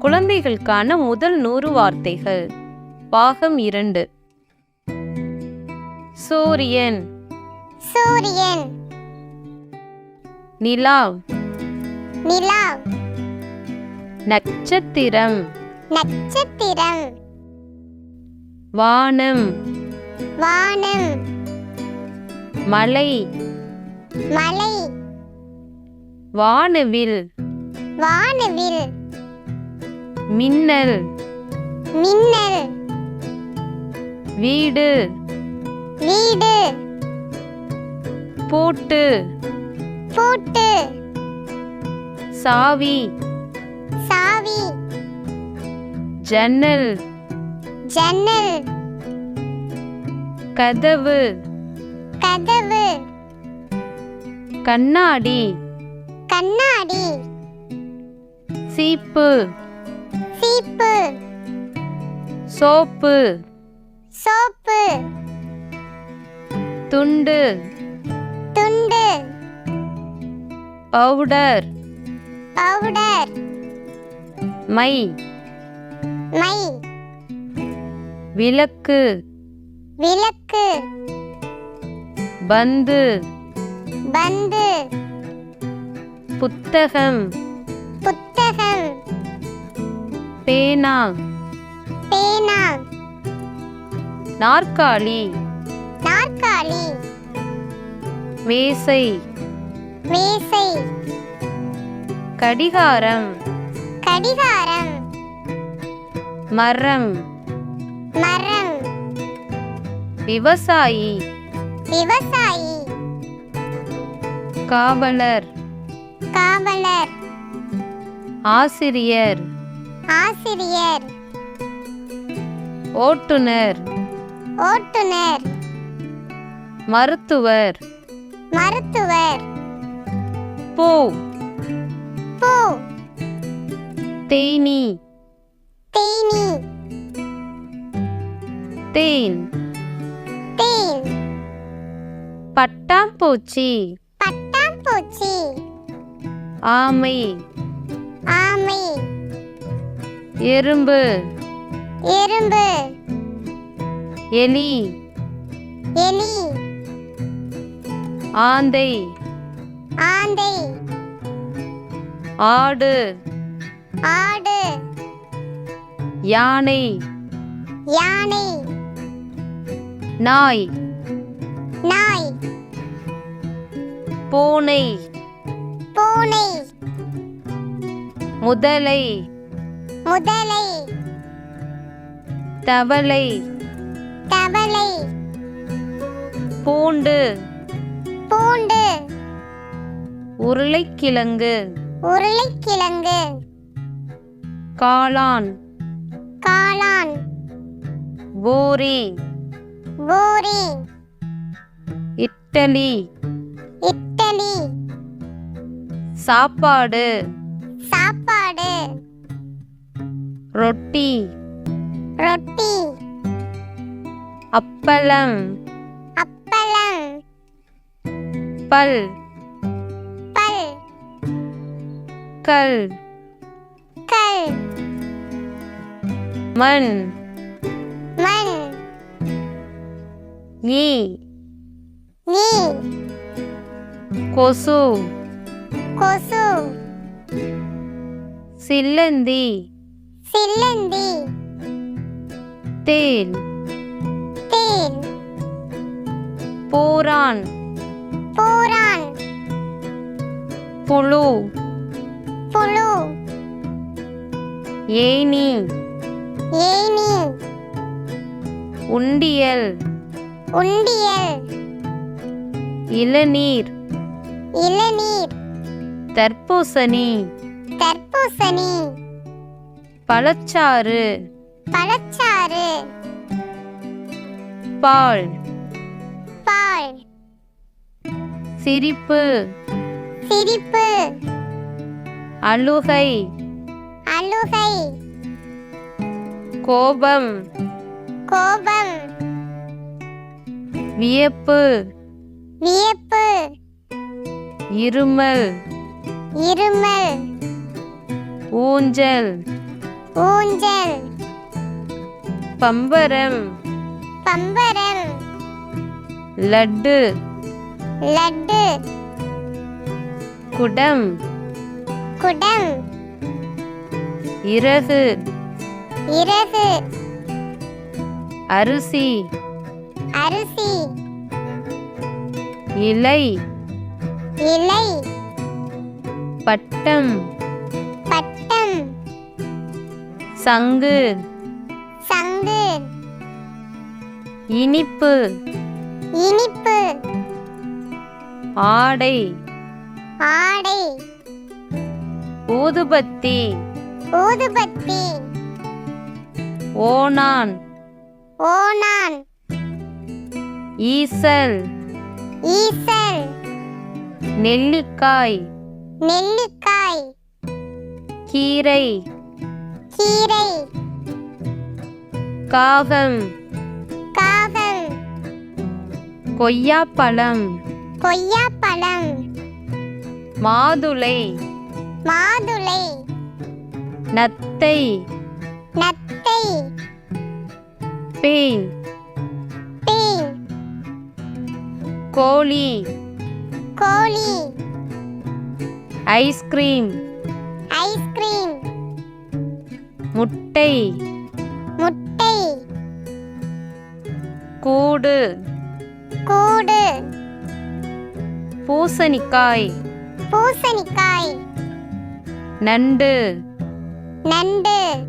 குழந்தைகளுக்கான முதல் நூறு வார்த்தைகள். பாகம் இரண்டு. சூரியன். சூரியன். நிலா நிலா நட்சத்திரம். நட்சத்திரம். வானம். வானம். மலை. மலை. வானவில். வானவில். மின்னல். மின்னல். வீடு. வீடு. பூட்டு. பூட்டு. சாவி. சாவி. ஜன்னல். ஜன்னல். கதவு. கதவு. கண்ணாடி. கண்ணாடி. சீப்பு. சீப்பு. சோப்பு. சோப்பு. துண்டு. துண்டு. பவுடர். பவுடர். மை. மை. விளக்கு. விளக்கு. பந்து. பந்து. புத்தகம். புத்தகம் பேனா பேனா நாற்காலி. நாற்காலி. மேசை மேசை கடிகாரம். கடிகாரம். மரம். மரம். விவசாயி. விவசாயி. காவலர். காவலர். ஆசிரியர். ஆசிரியர். ஓட்டுநர். ஓட்டுநர். மருத்துவர். மருத்துவர். பூ. பூ. தேனி. தேனி. தேன். தேன். பட்டாம்பூச்சி. பட்டாம்பூச்சி. ஆமை. ஆமை. எறும்பு. எறும்பு. எலி. எலி. ஆந்தை. ஆந்தை. ஆடு. ஆடு. யானை. யானை. நாய். நாய். பூனை. பூனை. முதலை. முதலை. தவளை. தவளை. பூண்டு. பூண்டு. உருளைக்கிழங்கு. உருளைக்கிழங்கு. காளான். காளான். பூரி. பூரி. இட்டலி. இட்டலி. சாப்பாடு. சாப்பாடு. ரொட்டி. ரொட்டி. அப்பளம். அப்பளம். பல். பல். கல். கல். மண். மண். ஈ நீ. கொசு. கொசு. சில்லந்தி. சில்லந்தி. தேல் தேன். பூரான். பூரான். புழு. புழு. ஏனி ஏனி உண்டியல். உண்டியல். இளநீர். இளநீர். தர்பூசணி. தர்பூசணி. பழச்சாறு. பழச்சாறு. பால். பால். சிரிப்பு. சிரிப்பு. அழுகை. அழுகை. கோபம். கோபம். வியப்பு. வியப்பு. இருமல். இருமல். ஊஞ்சல். ஊஞ்சல். பம்பரம். பம்பரம். லட்டு. லட்டு. குடம். குடம். இறகு இறகு அரிசி. அரிசி. இலை. இலை. பட்டம் பட்டம். சங்கு. சங்கு. இனிப்பு. இனிப்பு. ஆடை. ஆடை. ஊதுபத்தி. ஊதுபத்தி. ஓணான். ஓணான். ஈசல். ஈசல். நெல்லிக்காய். நெல்லிக்காய். கீரை. கீரை. காகம். காகம். கொய்யாப்பழம். கொய்யாப்பழம். மாதுளை. மாதுளை. நத்தை. நத்தை. பேய் பேய் கோழி. கோழி. Ice cream. Ice cream. முட்டை. முட்டை. கூடு. கூடு. பூசணிக்காய். பூசணிக்காய். நண்டு. நண்டு.